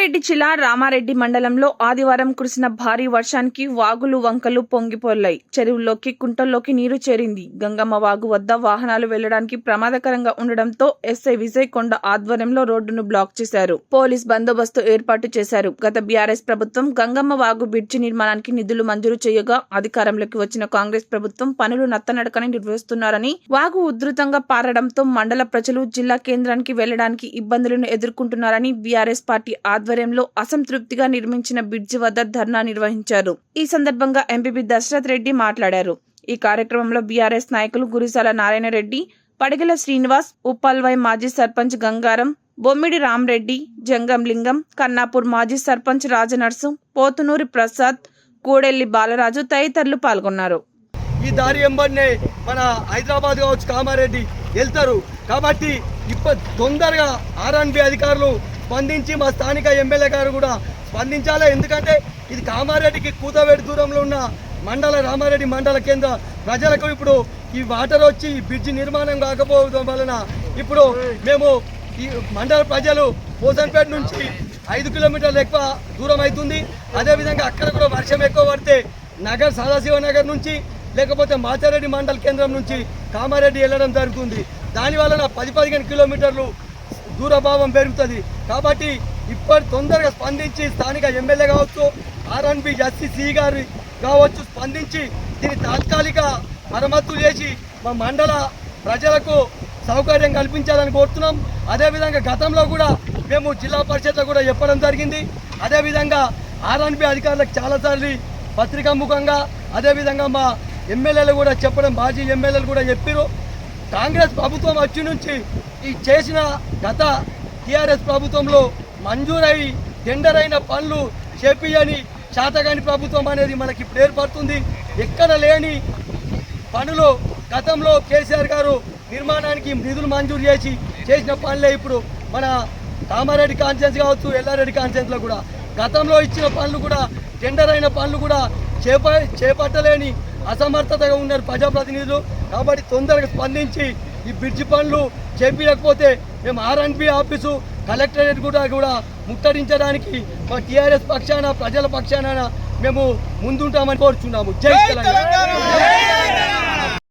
కామారెడ్డి జిల్లా రామారెడ్డి మండలంలో ఆదివారం కురిసిన భారీ వర్షానికి వాగులు వంకలు పొంగిపోల్లాయి చెరువుల్లోకి కుంటల్లోకి నీరు చేరింది. గంగమ్మ వాగు వద్ద వాహనాలు వెళ్ళడానికి ప్రమాదకరంగా ఉండడంతో ఎస్ఐ విజయ్ కొండ ఆధ్వర్యంలో రోడ్డును బ్లాక్ చేశారు. పోలీస్ బందోబస్తు ఏర్పాటు చేశారు. గత బీఆర్ఎస్ ప్రభుత్వం గంగమ్మ వాగు బ్రిడ్జి నిర్మాణానికి నిధులు మంజూరు చేయగా అధికారంలోకి వచ్చిన కాంగ్రెస్ ప్రభుత్వం పనులు నత్తనడకని నిర్వహిస్తున్నారని వాగు ఉధృతంగా పారడంతో మండల ప్రజలు జిల్లా కేంద్రానికి వెళ్ళడానికి ఇబ్బందులను ఎదుర్కొంటున్నారని బీఆర్ఎస్ పార్టీ ఆధ్వర్యంలో అసంతృప్తిగా నిర్మించిన బ్రిడ్జి వద్ద ధర్నా నిర్వహించారు. ఈ సందర్భంగా ఎంపీపీ దశరథ్ రెడ్డి మాట్లాడారు. ఈ కార్యక్రమంలో బీఆర్ఎస్ నాయకులు గురిసాల నారాయణ రెడ్డి పడిగల శ్రీనివాస్ ఉప్పల్వై మాజీ సర్పంచ్ గంగారం బొమ్మిడి రామరెడ్డి జంగం లింగం కన్నాపూర్ మాజీ సర్పంచ్ రాజనర్సు పోతునూరి ప్రసాద్ కూడెల్లి బాలరాజు తదితరులు పాల్గొన్నారు. ఈ దారి ఎంబడినే మన హైదరాబాద్ కావచ్చు కామారెడ్డి వెళ్తారు. కాబట్టి ఇప్ప తొందరగా ఆర్ఎన్బి అధికారులు స్పందించి మా స్థానిక ఎమ్మెల్యే గారు కూడా స్పందించాలి. ఎందుకంటే ఇది కామారెడ్డికి కూతవేడి దూరంలో ఉన్న మండల రామారెడ్డి మండల కేంద్ర ప్రజలకు ఇప్పుడు ఈ వాటర్ వచ్చి ఈ బ్రిడ్జి నిర్మాణం కాకపోవడం వలన ఇప్పుడు మేము ఈ మండల ప్రజలు పోసన్పేట నుంచి ఐదు కిలోమీటర్లు ఎక్కువ దూరం అవుతుంది. అదేవిధంగా అక్కడ కూడా వర్షం ఎక్కువ పడితే నగర్ సదాశివ నగర్ నుంచి లేకపోతే మాచారెడ్డి మండల కేంద్రం నుంచి కామారెడ్డి వెళ్ళడం జరుగుతుంది. దానివలన పది పదిహేను కిలోమీటర్లు దూరభావం పెరుగుతుంది. కాబట్టి ఇప్పటి తొందరగా స్పందించి స్థానిక ఎమ్మెల్యే కావచ్చు ఆర్ఎన్బి ఎస్సీ గారు కావచ్చు స్పందించి దీన్ని తాత్కాలిక మరమ్మతులు చేసి మా మండల ప్రజలకు సౌకర్యం కల్పించాలని కోరుతున్నాం. అదేవిధంగా గతంలో కూడా మేము జిల్లా పరిషత్లో కూడా చెప్పడం జరిగింది. అదేవిధంగా ఆర్ఎన్బి అధికారులకు చాలాసార్లు పత్రికా ముఖంగా అదేవిధంగా మా ఎమ్మెల్యేలు కూడా చెప్పడం మాజీ ఎమ్మెల్యేలు కూడా చెప్పారు కాంగ్రెస్ ప్రభుత్వం వచ్చి నుంచి ఈ చేసిన గత టీఆర్ఎస్ ప్రభుత్వంలో మంజూరై టెండర్ అయిన పనులు చేపియని శాతగాని ప్రభుత్వం అనేది మనకి ఇప్పుడు ఏర్పడుతుంది. ఎక్కడ లేని పనులు గతంలో కేసీఆర్ గారు నిర్మాణానికి నిధులు మంజూరు చేసి చేసిన పనులే ఇప్పుడు మన కామారెడ్డి కాన్ఫరెన్స్ కావచ్చు ఎల్లారెడ్డి కాన్ఫరెన్స్లో కూడా. గతంలో ఇచ్చిన పనులు కూడా టెండర్ అయిన పనులు కూడా చేప చేపట్టలేని అసమర్థతగా ఉన్నారు ప్రజాప్రతినిధులు. కాబట్టి తొందరగా స్పందించి ఈ బ్రిడ్జి పనులు చేపించకపోతే మేము ఆర్ఎన్బి ఆఫీసు కలెక్టరేట్ కూడా కూడా ముట్టడించడానికి మా టీఆర్ఎస్ పక్షాన ప్రజల పక్షాన మేము ముందుంటామని కోరుచున్నాము. జై తెలంగాణ.